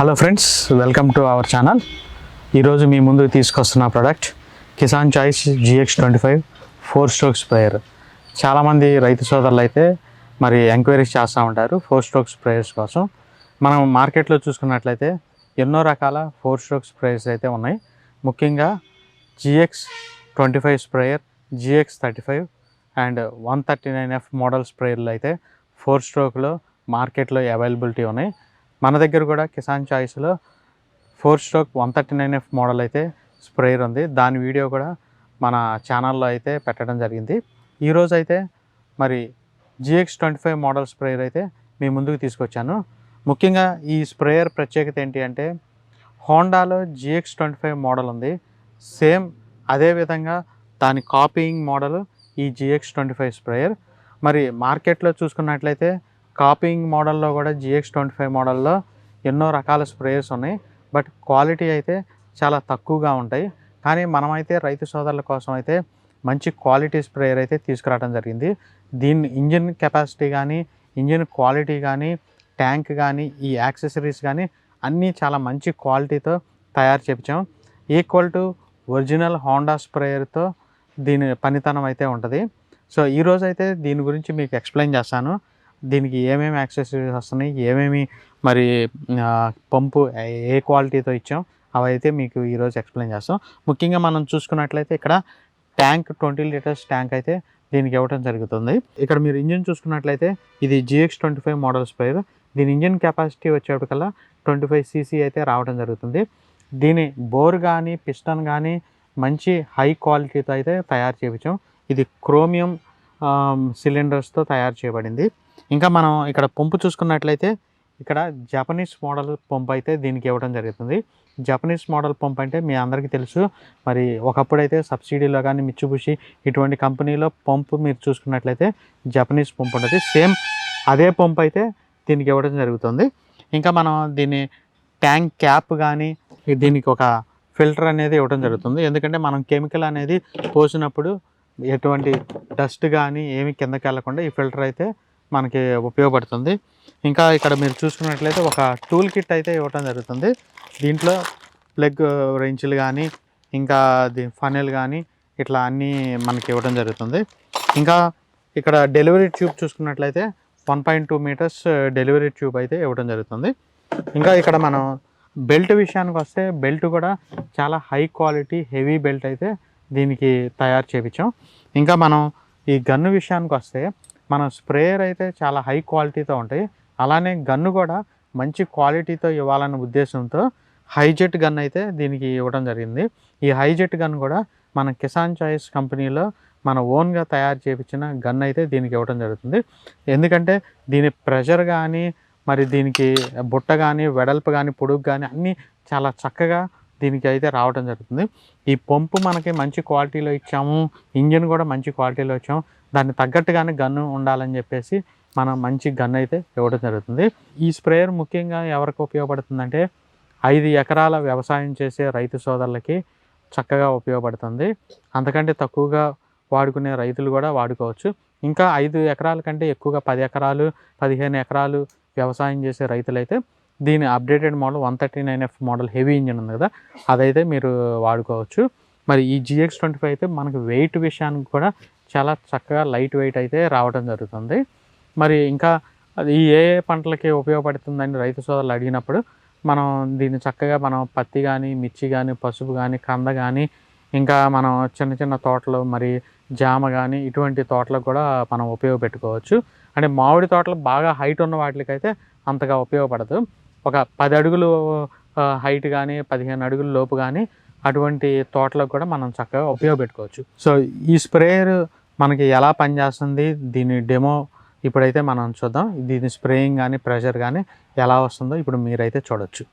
Hello friends welcome to our channel ఈరోజు మీ ముందుకు తీసుకొస్తున్న product Kisan choice GX twenty five four stroke sprayer చాలామంది రైతు సోదరులు అయితే మరి ఎంక్వైరీస్ చేస్తూ ఉంటారు ఫోర్ స్ట్రోక్ స్ప్రేయర్స్ కోసం. మనం మార్కెట్లో చూసుకున్నట్లయితే ఎన్నో రకాల ఫోర్ స్ట్రోక్ స్ప్రేయర్స్ అయితే ఉన్నాయి. ముఖ్యంగా GX twenty five sprayer GX thirty five and one thirty nine F model స్ప్రేయర్లు అయితే ఫోర్ స్ట్రోక్లో మార్కెట్లో అవైలబిలిటీ ఉన్నాయి. మన దగ్గర కూడా Kisan చాయిస్లో four stroke one thirty nine F model అయితే స్ప్రేయర్ ఉంది. దాని వీడియో కూడా మన ఛానల్లో అయితే పెట్టడం జరిగింది. ఈరోజు అయితే మరి GX twenty five model sprayer అయితే మీ ముందుకు తీసుకొచ్చాను. ముఖ్యంగా ఈ స్ప్రేయర్ ప్రత్యేకత ఏంటి అంటే హోండాలో జిఎక్స్ ట్వంటీ ఫైవ్ మోడల్ ఉంది. సేమ్ అదే విధంగా దాని కాపీయింగ్ మోడల్ ఈ జిఎక్స్ ట్వంటీ ఫైవ్ స్ప్రేయర్. మరి మార్కెట్లో చూసుకున్నట్లయితే కాపింగ్ మోడల్లో కూడా జిఎక్స్ ట్వంటీ ఫైవ్ మోడల్లో ఎన్నో రకాల స్ప్రేయర్స్ ఉన్నాయి. బట్ క్వాలిటీ అయితే చాలా తక్కువగా ఉంటాయి. కానీ మనమైతే రైతు సోదరుల కోసం అయితే మంచి క్వాలిటీ స్ప్రేయర్ అయితే తీసుకురావడం జరిగింది. దీని ఇంజిన్ కెపాసిటీ కానీ ఇంజిన్ క్వాలిటీ కానీ ట్యాంక్ కానీ ఈ యాక్సెసరీస్ కానీ అన్నీ చాలా మంచి క్వాలిటీతో తయారు చేపించాం. ఈక్వల్ టు ఒరిజినల్ హోండా స్ప్రేయర్తో దీని పనితనం అయితే ఉంటుంది. సో ఈరోజు అయితే దీని గురించి మీకు ఎక్స్ప్లెయిన్ చేస్తాను. దీనికి ఏమేమి యాక్సెసరీస్ వస్తున్నాయి ఏమేమి మరి పంపు ఏ క్వాలిటీతో ఇచ్చాం అవైతే మీకు ఈరోజు ఎక్స్ప్లెయిన్ చేస్తాం. ముఖ్యంగా మనం చూసుకున్నట్లయితే ఇక్కడ ట్యాంక్ ట్వంటీ లీటర్స్ ట్యాంక్ అయితే దీనికి ఇవ్వడం జరుగుతుంది. ఇక్కడ మీరు ఇంజిన్ చూసుకున్నట్లయితే ఇది GX twenty five model sprayer దీని ఇంజిన్ కెపాసిటీ వచ్చేటికల్లా ట్వంటీ ఫైవ్ సీసీ అయితే రావడం జరుగుతుంది. దీని బోర్ కానీ పిస్టన్ కానీ మంచి హై క్వాలిటీతో అయితే తయారు చేయించాం. ఇది క్రోమియం సిలిండర్స్తో తయారు చేయబడింది. ఇంకా మనం ఇక్కడ పంపు చూసుకున్నట్లయితే ఇక్కడ జపనీస్ మోడల్ పంప్ అయితే దీనికి ఇవ్వడం జరుగుతుంది. జపనీస్ మోడల్ పంప్ అంటే మీ అందరికీ తెలుసు. మరి ఒకప్పుడు అయితే సబ్సిడీలో కానీ మిచ్చుబుషి ఇటువంటి కంపెనీలో పంపు మీరు చూసుకున్నట్లయితే జపనీస్ పంప్ ఉంటుంది సేమ్ అదే పంప్ అయితే దీనికి ఇవ్వడం జరుగుతుంది. ఇంకా మనం దీని ట్యాంక్ క్యాప్ కానీ దీనికి ఒక ఫిల్టర్ అనేది ఇవ్వడం జరుగుతుంది. ఎందుకంటే మనం కెమికల్ అనేది పోసినప్పుడు ఎటువంటి డస్ట్ కానీ ఏమి కిందకి వెళ్ళకుండా ఈ ఫిల్టర్ అయితే మనకి ఉపయోగపడుతుంది. ఇంకా ఇక్కడ మీరు చూసుకున్నట్లయితే ఒక టూల్ కిట్ అయితే ఇవ్వటం జరుగుతుంది. దీంట్లో ప్లగ్ రెంచ్లు కానీ ఇంకా ది ఫనెల్ కానీ ఇట్లా అన్నీ మనకి ఇవ్వడం జరుగుతుంది. ఇంకా ఇక్కడ డెలివరీ ట్యూబ్ చూసుకున్నట్లయితే one point two meters delivery tube అయితే ఇవ్వడం జరుగుతుంది. ఇంకా ఇక్కడ మనం బెల్ట్ విషయానికి వస్తే బెల్ట్ కూడా చాలా హై క్వాలిటీ హెవీ బెల్ట్ అయితే దీనికి తయారు చేయించాం ఇంకా మనం ఈ గన్ను విషయానికి వస్తే మన స్ప్రేయర్ అయితే చాలా హై క్వాలిటీతో ఉంటాయి. అలానే గన్ను కూడా మంచి క్వాలిటీతో ఇవ్వాలన్న ఉద్దేశంతో హైజెట్ గన్ అయితే దీనికి ఇవ్వడం జరిగింది. ఈ హైజెట్ గన్ కూడా మన కిసాన్ చాయిస్ కంపెనీలో మన ఓన్గా తయారు చేయించిన గన్ అయితే దీనికి ఇవ్వడం జరుగుతుంది. ఎందుకంటే దీని ప్రెషర్ కానీ మరి దీనికి బుట్ట కానీ వెడల్పు కానీ పొడుగు కానీ అన్నీ చాలా చక్కగా దీనికి అయితే రావడం జరుగుతుంది. ఈ పంపు మనకి మంచి క్వాలిటీలో ఇచ్చాము. ఇంజిన్ కూడా మంచి క్వాలిటీలో ఇచ్చాము. దాన్ని తగ్గట్టుగానే గన్ను ఉండాలని చెప్పేసి మనం మంచి గన్ అయితే ఇవ్వడం జరుగుతుంది. ఈ స్ప్రేయర్ ముఖ్యంగా ఎవరికి ఉపయోగపడుతుందంటే ఐదు ఎకరాల వ్యవసాయం చేసే రైతు సోదరులకి చక్కగా ఉపయోగపడుతుంది. అంతకంటే తక్కువగా వాడుకునే రైతులు కూడా వాడుకోవచ్చు. ఇంకా ఐదు ఎకరాల కంటే ఎక్కువగా పది ఎకరాలు పదిహేను ఎకరాలు వ్యవసాయం చేసే రైతులైతే దీని updated model one thirty nine F model heavy engine ఉంది కదా అదైతే మీరు వాడుకోవచ్చు. మరి ఈ జిఎక్స్ ట్వంటీ ఫైవ్ అయితే మనకు వెయిట్ విషయానికి కూడా చాలా చక్కగా లైట్ వెయిట్ అయితే రావడం జరుగుతుంది. మరి ఇంకా అది ఏ ఏ పంటలకి ఉపయోగపడుతుందని రైతు సోదరులు అడిగినప్పుడు మనం దీన్ని చక్కగా మనం పత్తి కానీ మిర్చి కానీ పసుపు కానీ కంద కానీ ఇంకా మనం చిన్న చిన్న తోటలు మరి జామ కానీ ఇటువంటి తోటలకు కూడా మనం ఉపయోగపెట్టుకోవచ్చు. అంటే మామిడి తోటలు బాగా హైట్ ఉన్న వాటికైతే అంతగా ఉపయోగపడదు. ఒక పది అడుగులు హైట్ కానీ పదిహేను అడుగుల లోపు కానీ అటువంటి తోటలకు కూడా మనం చక్కగా ఉపయోగపెట్టుకోవచ్చు. సో ఈ స్ప్రేయర్ మనకి ఎలా పనిచేస్తుంది? దీని డెమో ఇప్పుడైతే మనం చూద్దాం. దీని స్ప్రేయింగ్ కానీ ప్రెషర్ కానీ ఎలా వస్తుందో ఇప్పుడు మీరైతే చూడొచ్చు.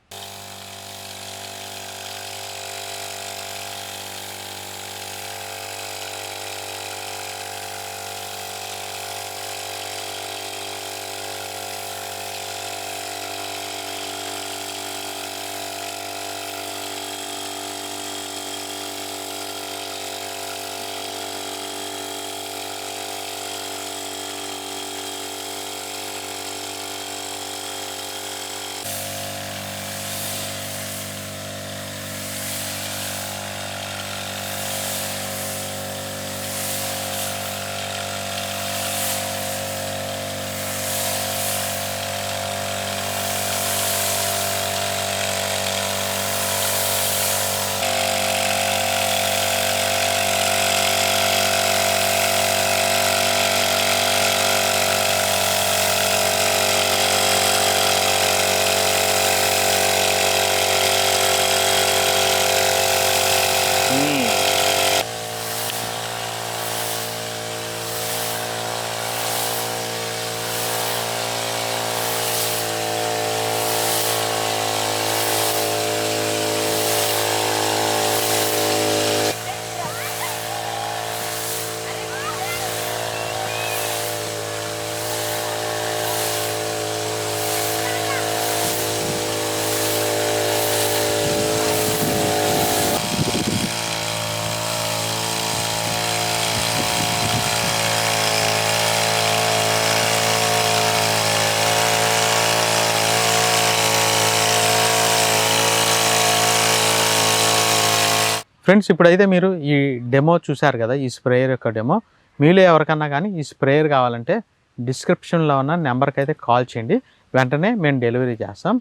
ఫ్రెండ్స్ ఇప్పుడైతే మీరు ఈ డెమో చూశారు కదా ఈ స్ప్రేయర్ యొక్క డెమో. మీలో ఎవరికన్నా కానీ ఈ స్ప్రేయర్ కావాలంటే డిస్క్రిప్షన్లో ఉన్న నెంబర్కి అయితే కాల్ చేయండి. వెంటనే మేము డెలివరీ చేస్తాం.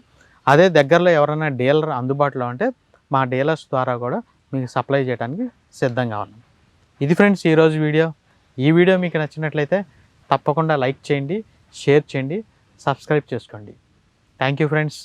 అదే దగ్గరలో ఎవరైనా డీలర్ అందుబాటులో ఉంటే మా డీలర్స్ ద్వారా కూడా మీకు సప్లై చేయడానికి సిద్ధంగా ఉన్నాం. ఇది ఫ్రెండ్స్ ఈరోజు వీడియో. ఈ వీడియో మీకు నచ్చినట్లయితే తప్పకుండా లైక్ చేయండి షేర్ చేయండి సబ్స్క్రైబ్ చేసుకోండి. Thank you friends.